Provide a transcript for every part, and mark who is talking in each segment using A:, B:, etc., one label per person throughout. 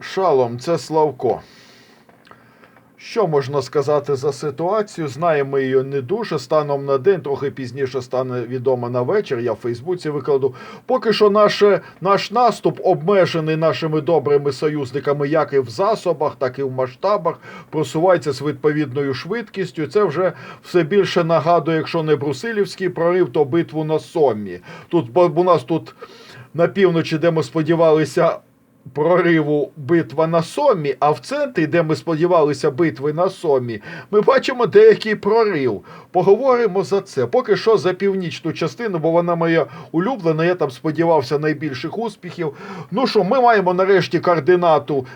A: Шалом, це Славко. Що можна сказати за ситуацію? Знаємо її не дуже. Станом на день, трохи пізніше стане відомо на вечір. Я в Фейсбуці викладу. Поки що наше, наш наступ обмежений нашими добрими союзниками, як і в засобах, так і в масштабах, просувається з відповідною швидкістю. Це вже все більше нагадує, якщо не Брусилівський прорив, то битву на Соммі. Тут бо у нас тут на півночі, де ми сподівалися прориву битва на Сомі, а в центрі, де ми сподівалися битви на Сомі, ми бачимо деякий прорив. Поговоримо за це. Поки що за північну частину, бо вона моя улюблена. Я там сподівався найбільших успіхів. Ну що, ми маємо нарешті координату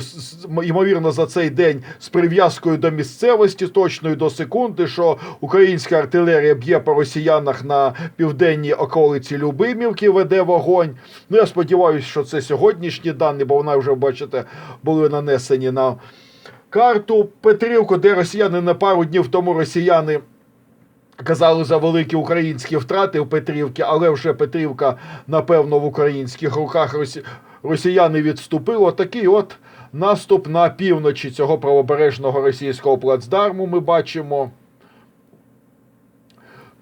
A: з- ймовірно, за цей день з прив'язкою до місцевості, точною до секунди, що українська артилерія б'є по росіянах на південній околиці Любимівки, веде вогонь. Ну, я сподіваюся, що це сьогоднішні дані, бо вона вже, бачите, були нанесені на карту Петрівку, де росіяни на пару днів тому росіяни. Казали за великі українські втрати в Петрівці, але вже Петрівка, напевно, в українських руках Росі... росіяни відступили. Такий от наступ на півночі цього правобережного російського плацдарму ми бачимо.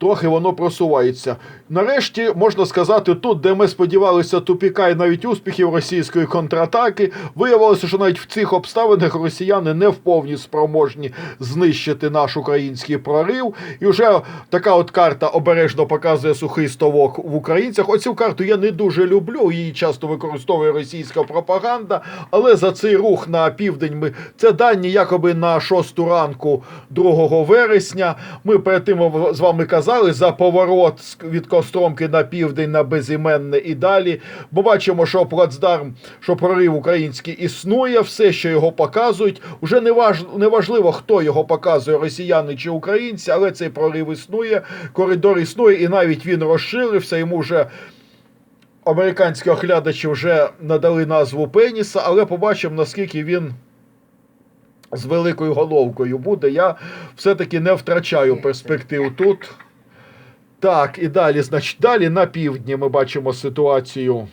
A: Трохи воно просувається. Нарешті можна сказати, тут, де ми сподівалися тупіка і навіть успіхів російської контратаки, виявилося, що навіть в цих обставинах росіяни не вповні спроможні знищити наш український прорив. І вже така от карта обережно показує сухий стовок в українцях. Оцю карту я не дуже люблю. Її часто використовує російська пропаганда. Але за цей рух на південь ми це дані якоби на 6 ранку 2 вересня. Ми перед тим з вами казали за поворот від Костромки на південь на безіменне і далі. Бо бачимо, що плацдарм, що прорив український існує, все, що його показують. Уже не важ, не важливо, хто його показує, росіяни чи українці, але цей прорив існує, коридор існує, і навіть він розширився. Йому вже американські оглядачі вже надали назву Пеніса, але побачимо, наскільки він. З великою головкою буде. Я все-таки не втрачаю перспектив тут. Так, і далі, значить, далі на півдні ми бачимо ситуацію,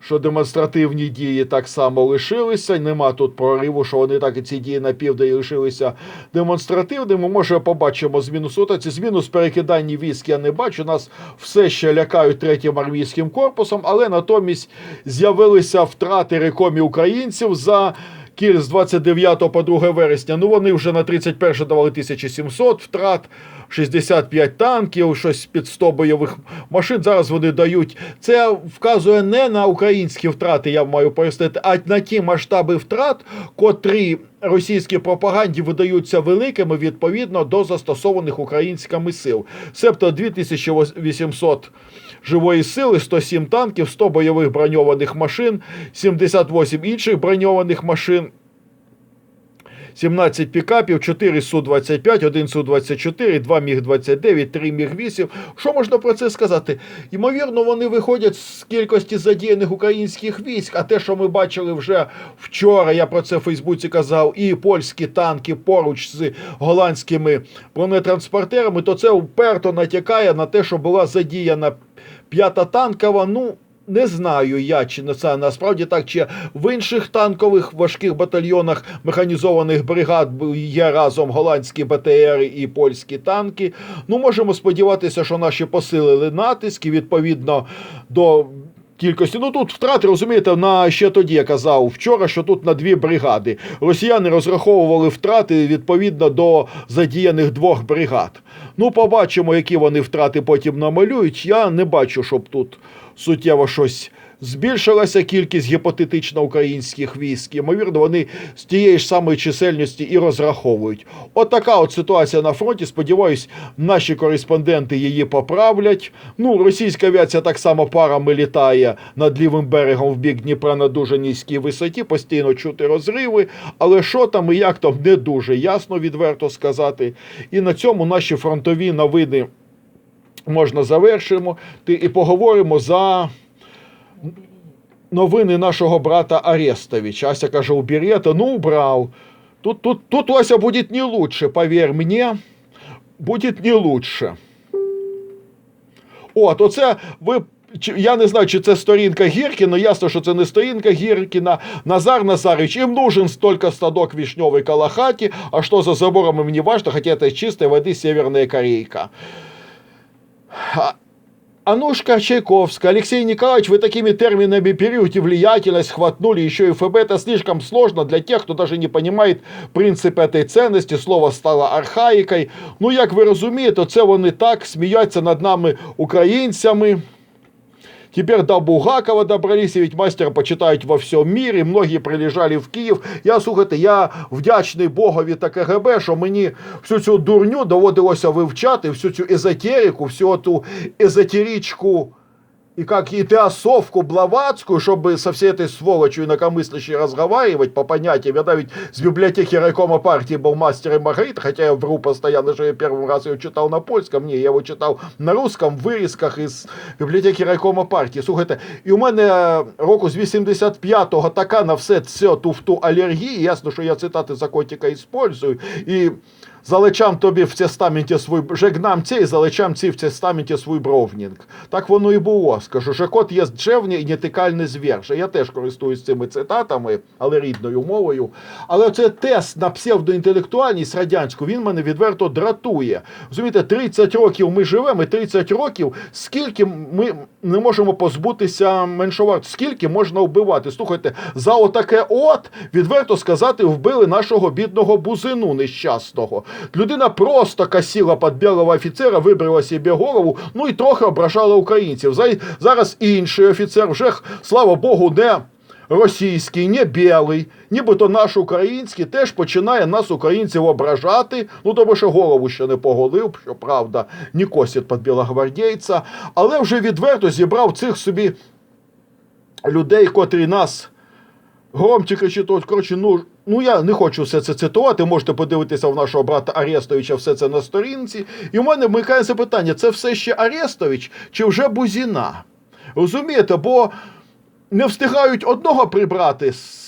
A: що демонстративні дії так само лишилися. Нема тут прориву, що вони так і ці дії на півдні лишилися демонстративними. Може, побачимо зміну ситуації. Зміну з перекидання військ я не бачу. Нас все ще лякають третім армійським корпусом, але натомість з'явилися втрати рекомі українців за. Кіль з 29 по 2 вересня. Ну вони вже на 31 давали 1700 втрат, 65 танків, щось під 100 бойових машин. Зараз вони дають. Це вказує не на українські втрати, я маю пояснити, а на ті масштаби втрат, котрі російській пропаганді видаються великими відповідно до застосованих українськими сил. Себто 2800 живої сили, 107 танків, 100 бойових броньованих машин, 78 інших броньованих машин. 17 пікапів, 4 Су-25, 1 Су-24, 2 Міг-29, 3 Міг-8. Що можна про це сказати? Ймовірно, вони виходять з кількості задіяних українських військ, а те, що ми бачили вже вчора, я про це в Фейсбуці казав, і польські танки поруч з голландськими бронетранспортерами, то це вперто натякає на те, що була задіяна п'ята танкова. Ну, не знаю я, чи це насправді так, чи в інших танкових важких батальйонах механізованих бригад є разом голландські БТР і польські танки. Ну, можемо сподіватися, що наші посилили натиск і відповідно до. Кількості, ну тут втрати, розумієте, на ще тоді я казав вчора, що тут на дві бригади. Росіяни розраховували втрати відповідно до задіяних двох бригад. Ну, побачимо, які вони втрати потім намалюють. Я не бачу, щоб тут суттєво щось збільшилася кількість гіпотетично українських військ. Ймовірно, вони з тієї ж самої чисельності і розраховують. От така от ситуація на фронті. Сподіваюсь, наші кореспонденти її поправлять. Ну, російська авіація так само парами літає над лівим берегом в бік Дніпра на дуже низькій висоті, постійно чути розриви. Але що там і як там не дуже ясно, відверто сказати. І на цьому наші фронтові новини можна завершимо. І поговоримо за новини нашого брата Арестовича. Ася каже, убери это. Ну, убрал. Тут, тут, тут, Вася, будет не лучше, поверь мне. Будет не лучше. От, оце ви чи- я не знаю, чи це сторінка Гіркіна, ясно, що це не сторінка Гіркіна. Назар Назарович, им нужен столько стадок вишневой калахати, а что за забором им не важно, хотя это из чистой воды Северная Корейка. А- Анушка Чайковская, Алексей Николаевич, вы такими терминами периоде влиятельность хватнули еще и ФБ. Это слишком сложно для тех, кто даже не понимает принцип этой ценности. Слово стало архаїкою. Ну, як ви розумієте, це вони так сміються над нами, українцями. Теперь до Бугакова добрались, и ведь мастера почитають во всьому мірі. Многі прилежали в Київ. Я слухайте, я вдячний Богові та КГБ, що мені всю цю дурню доводилося вивчати, всю цю езотерику, всю ту езотеричку и как и теосовку Блаватскую, чтобы со всей этой сволочью инакомыслящей разговаривать по понятиям. Я навіть с библиотеки райкома партии был мастер и Маргарита, хотя я вру постоянно, что я первый раз его читал на польском. Не, я его читал на русском, в вирізках із бібліотеки райкома партії. Слухайте, і у мене е, року з 85-го така на все це туфту алергії. Ясно, що я цитати за котика іспользую. І залечам тобі в тестаменті свій, жегнам цей, залечам цей в тестаменті свій бровнінг. Так воно і було. Скажу, що кот є древнє і нетикальне звірше. Я теж користуюсь цими цитатами, але рідною мовою. Але це тест на псевдоінтелектуальність радянську, він мене відверто дратує. Розумієте, 30 років ми живемо, і 30 років, скільки ми не можемо позбутися меншовартості, скільки можна вбивати. Слухайте, за отаке от, відверто сказати, вбили нашого бідного бузину нещасного. Людина просто косила під білого офіцера, вибрала собі голову, ну і трохи ображала українців. Зараз інший офіцер вже, слава Богу, не російський, не білий, нібито наш український, теж починає нас, українців, ображати. Ну, тому що голову ще не поголив, що правда, не косить під білогвардійця, але вже відверто зібрав цих собі людей, котрі нас громче чи от, коротше, ну, ну я не хочу все це цитувати, можете подивитися в нашого брата Арестовича все це на сторінці. І в мене вмикає запитання, це все ще Арестович чи вже Бузіна? Розумієте, бо не встигають одного прибрати з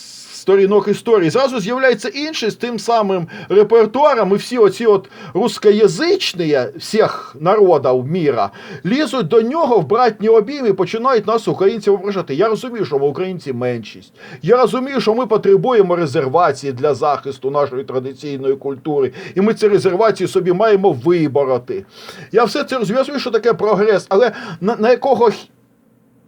A: сторінок історії, зразу з'являється інший з тим самим репертуаром, і всі оці от рускоязичні всіх народів міра лізуть до нього в братні обійми і починають нас, українців, ображати. Я розумію, що ми українці меншість. Я розумію, що ми потребуємо резервації для захисту нашої традиційної культури, і ми ці резервації собі маємо вибороти. Я все це розумію, що таке прогрес, але на, на якого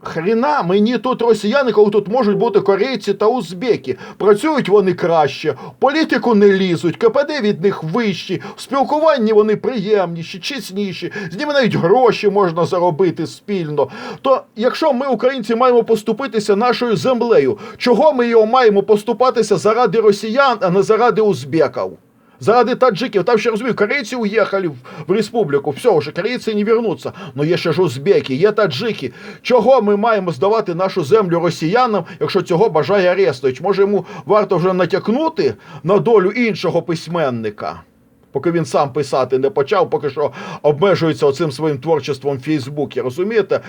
A: Хріна мені тут росіяни, коли тут можуть бути корейці та узбеки. Працюють вони краще, політику не лізуть, КПД від них вищі, в спілкуванні вони приємніші, чесніші, з ними навіть гроші можна заробити спільно. То якщо ми, українці, маємо поступитися нашою землею, чого ми його маємо поступатися заради росіян, а не заради узбеків? Заради таджиків, там ще розумію, корейці уїхали в, республіку, все, вже корейці не вернуться. Ну є ще ж узбеки, є таджики. Чого ми маємо здавати нашу землю росіянам, якщо цього бажає Арестович? Може йому варто вже натякнути на долю іншого письменника? Поки він сам писати не почав, поки що обмежується оцим своїм творчеством в Фейсбуці, розумієте?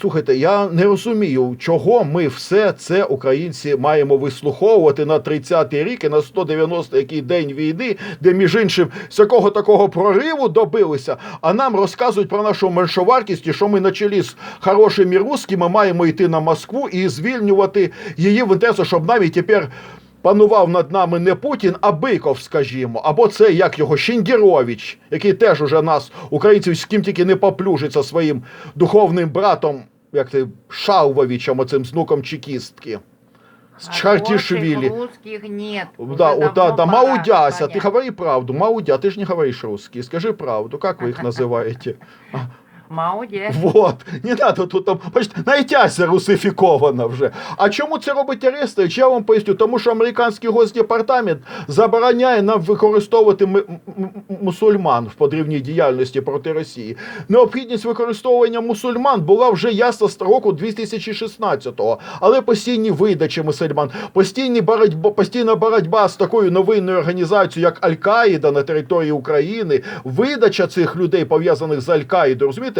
A: Слухайте, я не розумію, чого ми все це українці маємо вислуховувати на 30-й рік і на 190-й день війни, де між іншим з якого такого прориву добилися, а нам розказують про нашу меншовартість, і що ми на чолі з хорошими русскими маємо йти на Москву і звільнювати її в інтересу, щоб навіть тепер. Панував над нами не Путін, а Биков, скажімо, або це як його Шендєрович, який теж уже нас, українців, з ким тільки не поплюжиться своїм духовним братом, як ти Шалвовичем, оцим знуком чекістки. З Чартішвілі.
B: Хороших русских нет.
A: Да,
B: Уже
A: о, да,
B: давно
A: да,
B: пора
A: Маудяся, ты
B: понять.
A: говори правду. Маудя, ты же не говоришь русский. Скажи правду, как вы их называете?
B: Мауді.
A: Вот, не надо тут там, бачите, найтяся русифікована вже. А чому це робить Арестович? Я вам поясню, тому що американський госдепартамент забороняє нам використовувати мусульман в подрівній діяльності проти Росії. Необхідність використовування мусульман була вже ясна з року 2016-го, але постійні видачі мусульман, постійні боротьба, постійна боротьба з такою новинною організацією, як Аль-Каїда на території України, видача цих людей пов'язаних з Аль-Каїдою, розумієте?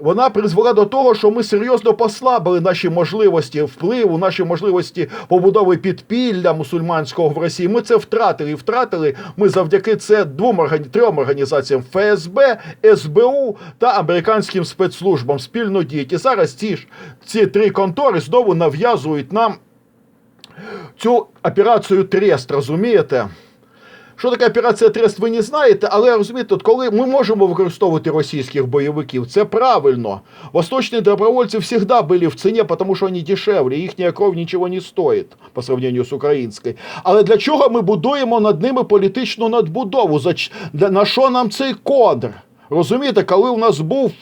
A: Вона призвела до того, що ми серйозно послабили наші можливості впливу, наші можливості побудови підпілля мусульманського в Росії. Ми це втратили. І втратили ми завдяки це двом трьом організаціям ФСБ, СБУ та американським спецслужбам спільно діють. І зараз ці ж ці три контори знову нав'язують нам цю операцію Трест, розумієте? Що таке операція Трест, ви не знаєте, але розумієте, от коли ми можемо використовувати російських бойовиків, це правильно. Восточні добровольці завжди були в ціні, тому що вони дешевлі, їхня кров нічого не стоїть по сравнению з українською. Але для чого ми будуємо над ними політичну надбудову? На що нам цей кодр? Розумієте, коли у нас був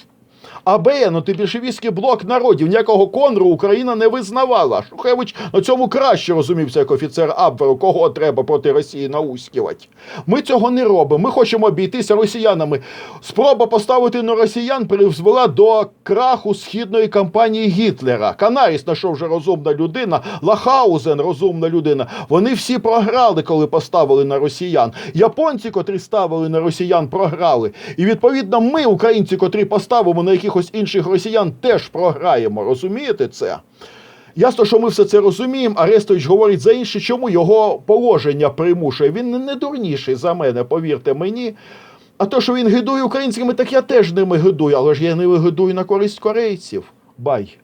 A: АБН, антибільшовістський блок народів, ніякого конру Україна не визнавала. Шухевич на цьому краще розумівся як офіцер Абверу, кого треба проти Росії наусківати. Ми цього не робимо. Ми хочемо обійтися росіянами. Спроба поставити на росіян призвела до краху східної кампанії Гітлера. Канаріс знайшов вже розумна людина, Лахаузен розумна людина. Вони всі програли, коли поставили на росіян. Японці, котрі ставили на росіян, програли. І відповідно, ми, українці, котрі поставимо на якихось інших росіян, теж програємо. Розумієте це? Ясно, що ми все це розуміємо. Арестович говорить за інше, чому його положення примушує. Він не- не дурніший за мене, повірте мені. А то, що він гидує українськими, так я теж ними гидую, але ж я ними гидую на користь корейців. Бай.